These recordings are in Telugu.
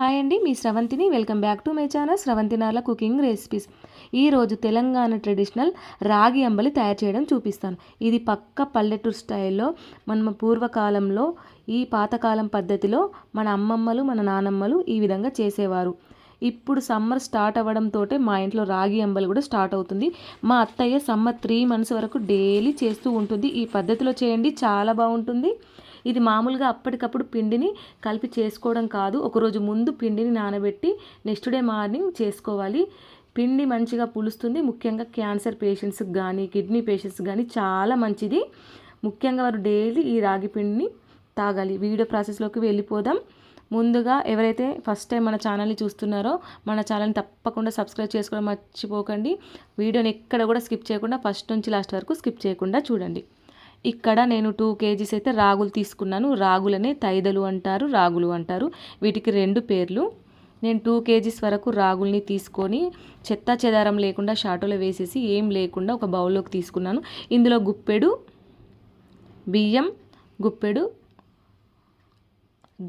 హాయ్ అండి మీ స్రవంతిని. Welcome back to my channel Sravanthi cooking recipes. ఈరోజు తెలంగాణ ట్రెడిషనల్ రాగి అంబలి తయారు చేయడం చూపిస్తాను. ఇది పక్క పల్లెటూరు స్టైల్లో మన పూర్వకాలంలో ఈ పాతకాలం పద్ధతిలో మన అమ్మమ్మలు మన నానమ్మలు ఈ విధంగా చేసేవారు. ఇప్పుడు సమ్మర్ స్టార్ట్ అవ్వడంతో మా ఇంట్లో రాగి అంబలి కూడా స్టార్ట్ అవుతుంది. మా అత్తయ్య సమ్మర్ త్రీ మంత్స్ వరకు డైలీ చేస్తూ ఉంటుంది. ఈ పద్ధతిలో చేయండి చాలా బాగుంటుంది. ఇది మామూలుగా అప్పటికప్పుడు పిండిని కలిపి చేసుకోవడం కాదు. ఒకరోజు ముందు పిండిని నానబెట్టి నెక్స్ట్ డే మార్నింగ్ చేసుకోవాలి. పిండి మంచిగా పులుస్తుంది. ముఖ్యంగా క్యాన్సర్ పేషెంట్స్కి కానీ కిడ్నీ పేషెంట్స్ కానీ చాలా మంచిది. ముఖ్యంగా వారు డైలీ ఈ రాగి పిండిని తాగాలి. వీడియో ప్రాసెస్లోకి వెళ్ళిపోదాం. ముందుగా ఎవరైతే ఫస్ట్ టైం మన ఛానల్ని చూస్తున్నారో మన ఛానల్ని తప్పకుండా సబ్స్క్రైబ్ చేసుకోవడం మర్చిపోకండి. వీడియోని ఎక్కడ కూడా స్కిప్ చేయకుండా ఫస్ట్ నుంచి లాస్ట్ వరకు స్కిప్ చేయకుండా చూడండి. ఇక్కడ నేను టూ కేజీస్ అయితే రాగులు తీసుకున్నాను. రాగులనే తైదలు అంటారు రాగులు అంటారు. వీటికి రెండు పేర్లు. నేను టూ కేజీస్ వరకు రాగుల్ని తీసుకొని చెత్త చెదారం లేకుండా షాటోలో వేసేసి ఏం లేకుండా ఒక బౌల్లోకి తీసుకున్నాను. ఇందులో గుప్పెడు బియ్యం గుప్పెడు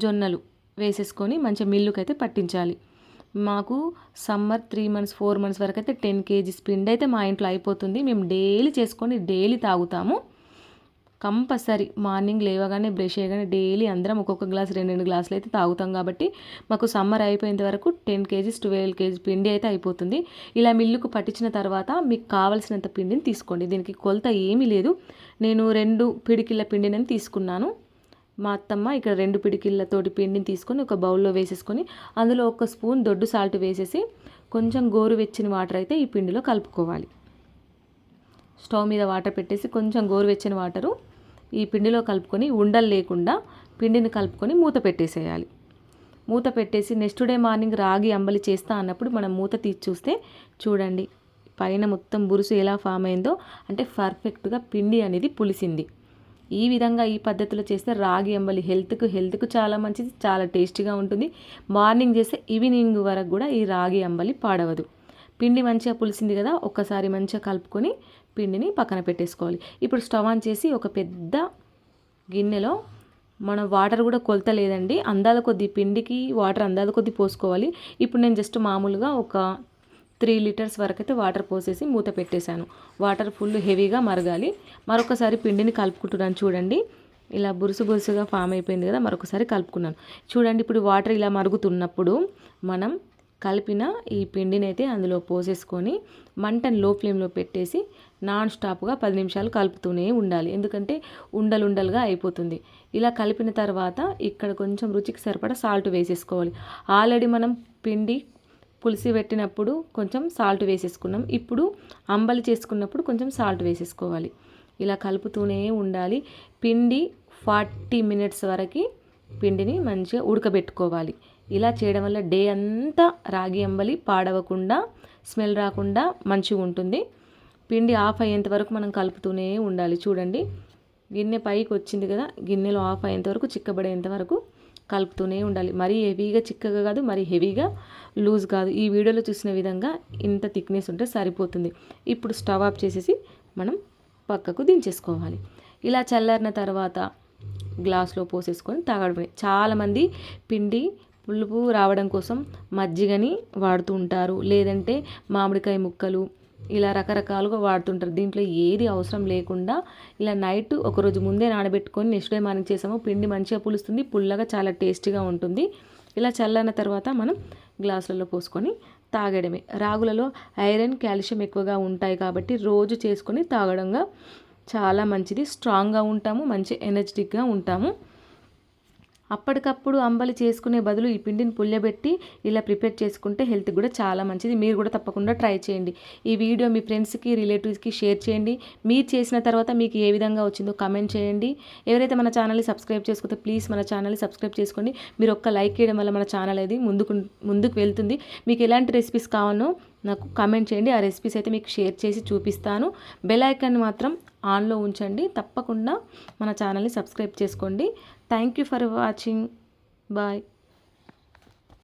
జొన్నలు వేసేసుకొని మంచిగా మిల్లుకి అయితే పట్టించాలి. మాకు summer three months four months వరకు అయితే టెన్ కేజీస్ పిండి అయితే మా ఇంట్లో అయిపోతుంది. మేము డైలీ చేసుకొని డైలీ తాగుతాము. కంపల్సరీ మార్నింగ్ లేవగానే బ్రష్ చేయగానే డైలీ అందరం ఒక్కొక్క గ్లాస్ రెండు రెండు గ్లాసులు అయితే తాగుతాం కాబట్టి మాకు సమ్మర్ అయిపోయేంత వరకు టెన్ కేజీస్ ట్వెల్వ్ కేజీ పిండి అయితే అయిపోతుంది. ఇలా మిల్లుకు పట్టించిన తర్వాత మీకు కావలసినంత పిండిని తీసుకోండి. దీనికి కొలత ఏమీ లేదు. నేను రెండు పిడికిళ్ళ పిండిని తీసుకున్నాను. మా అత్తమ్మ ఇక్కడ రెండు పిడికిళ్ళతోటి పిండిని తీసుకొని ఒక బౌల్లో వేసేసుకొని అందులో ఒక స్పూన్ దొడ్డు సాల్ట్ వేసేసి కొంచెం గోరువెచ్చిన వాటర్ అయితే ఈ పిండిలో కలుపుకోవాలి. స్టవ్ మీద వాటర్ పెట్టేసి కొంచెం గోరువెచ్చని వాటరు ఈ పిండిలో కలుపుకొని ఉండలు లేకుండా పిండిని కలుపుకొని మూత పెట్టేసేయాలి. మూత పెట్టేసి నెక్స్ట్ డే మార్నింగ్ రాగి అంబలి చేస్తా అన్నప్పుడు మనం మూత తీసి చూస్తే చూడండి పైన మొత్తం బురుసు ఎలా ఫామ్ అయిందో అంటే పర్ఫెక్ట్గా పిండి అనేది పులిసింది. ఈ విధంగా ఈ పద్ధతిలో చేస్తే రాగి అంబలి హెల్త్కు హెల్త్కు చాలా మంచిది చాలా టేస్టీగా ఉంటుంది. మార్నింగ్ చేస్తే ఈవినింగ్ వరకు కూడా ఈ రాగి అంబలి పాడవదు. పిండి మంచిగా పులిసింది కదా ఒక్కసారి మంచిగా కలుపుకొని పిండిని పక్కన పెట్టేసుకోవాలి. ఇప్పుడు స్టవ్ ఆన్ చేసి ఒక పెద్ద గిన్నెలో మనం వాటర్ కూడా కొలత లేదండి అందాల కొద్ది పిండికి వాటర్ అందాల కొద్ది పోసుకోవాలి. ఇప్పుడు నేను జస్ట్ మామూలుగా ఒక త్రీ లీటర్స్ వరకు అయితే వాటర్ పోసేసి మూత పెట్టేశాను. వాటర్ ఫుల్ హెవీగా మరగాలి. మరొకసారి పిండిని కలుపుకుంటున్నాను చూడండి. ఇలా బురుసు బురుసుగా ఫామ్ అయిపోయింది కదా మరొకసారి కలుపుకున్నాను. చూడండి ఇప్పుడు వాటర్ ఇలా మరుగుతున్నప్పుడు మనం కలిపిన ఈ పిండిని అయితే అందులో పోసేసుకొని మంటను లో ఫ్లేమ్లో పెట్టేసి నాన్ స్టాప్గా పది నిమిషాలు కలుపుతూనే ఉండాలి. ఎందుకంటే ఉండలుండలుగా అయిపోతుంది. ఇలా కలిపిన తర్వాత ఇక్కడ కొంచెం రుచికి సరిపడా సాల్ట్ వేసేసుకోవాలి. ఆల్రెడీ మనం పిండి పులిసి పెట్టినప్పుడు కొంచెం సాల్ట్ వేసేసుకున్నాం. ఇప్పుడు అంబలి చేసుకున్నప్పుడు కొంచెం సాల్ట్ వేసేసుకోవాలి. ఇలా కలుపుతూనే ఉండాలి. పిండి ఫార్టీ మినిట్స్ వరకు పిండిని మంచిగా ఉడకబెట్టుకోవాలి. ఇలా చేయడం వల్ల డే అంతా రాగి అంబలి పాడవకుండా స్మెల్ రాకుండా మంచిగా ఉంటుంది. పిండి ఆఫ్ అయ్యేంత వరకు మనం కలుపుతూనే ఉండాలి. చూడండి గిన్నె పైకి వచ్చింది కదా గిన్నెలో ఆఫ్ అయ్యేంత వరకు చిక్కబడేంత వరకు కలుపుతూనే ఉండాలి. మరీ హెవీగా చిక్కగా కాదు మరీ హెవీగా లూజ్ కాదు. ఈ వీడియోలో చూసిన విధంగా ఇంత థిక్నెస్ ఉంటే సరిపోతుంది. ఇప్పుడు స్టవ్ ఆఫ్ చేసేసి మనం పక్కకు దించేసుకోవాలి. ఇలా చల్లారిన తర్వాత గ్లాస్లో పోసేసుకొని తాగడమే. చాలామంది పిండి పులుపు రావడం కోసం మజ్జిగని వాడుతూ ఉంటారు లేదంటే మామిడికాయ ముక్కలు ఇలా రకరకాలుగా వాడుతుంటారు. దీంట్లో ఏది అవసరం లేకుండా ఇలా నైట్ ఒకరోజు ముందే నానబెట్టుకొని నెక్స్ట్ డే మార్నింగ్ చేసాము. పిండి మంచిగా పులుస్తుంది. పుల్లగా చాలా టేస్టీగా ఉంటుంది. ఇలా చల్లన తర్వాత మనం గ్లాసులలో పోసుకొని తాగడమే. రాగులలో ఐరన్ కాల్షియం ఎక్కువగా ఉంటాయి కాబట్టి రోజు చేసుకొని తాగడంగా చాలా మంచిది. స్ట్రాంగ్గా ఉంటాము. మంచి ఎనర్జెటిక్గా ఉంటాము. అప్పటికప్పుడు అంబలి చేసుకునే బదులు ఈ పిండిని పుల్లబెట్టి ఇలా ప్రిపేర్ చేసుకుంటే హెల్త్ కూడా చాలా మంచిది. మీరు కూడా తప్పకుండా ట్రై చేయండి. ఈ వీడియో మీ ఫ్రెండ్స్కి రిలేటివ్స్కి షేర్ చేయండి. మీరు చేసిన తర్వాత మీకు ఏ విధంగా వచ్చిందో కమెంట్ చేయండి. ఎవరైతే మన ఛానల్ని సబ్స్క్రైబ్ చేసుకుంటే ప్లీజ్ మన ఛానల్ని సబ్స్క్రైబ్ చేసుకోండి. మీరు ఒక్క లైక్ చేయడం వల్ల మన ఛానల్ అనేది ముందుకు ముందుకు వెళ్తుంది. మీకు ఎలాంటి రెసిపీస్ కావాలో నాకు కమెంట్ చేయండి. ఆ రెసిపీస్ అయితే మీకు షేర్ చేసి చూపిస్తాను. బెల్ ఐకాన్ మాత్రం ఆన్లో ఉంచండి. తప్పకుండా మన ఛానల్ని సబ్స్క్రైబ్ చేసుకోండి. thank you for watching bye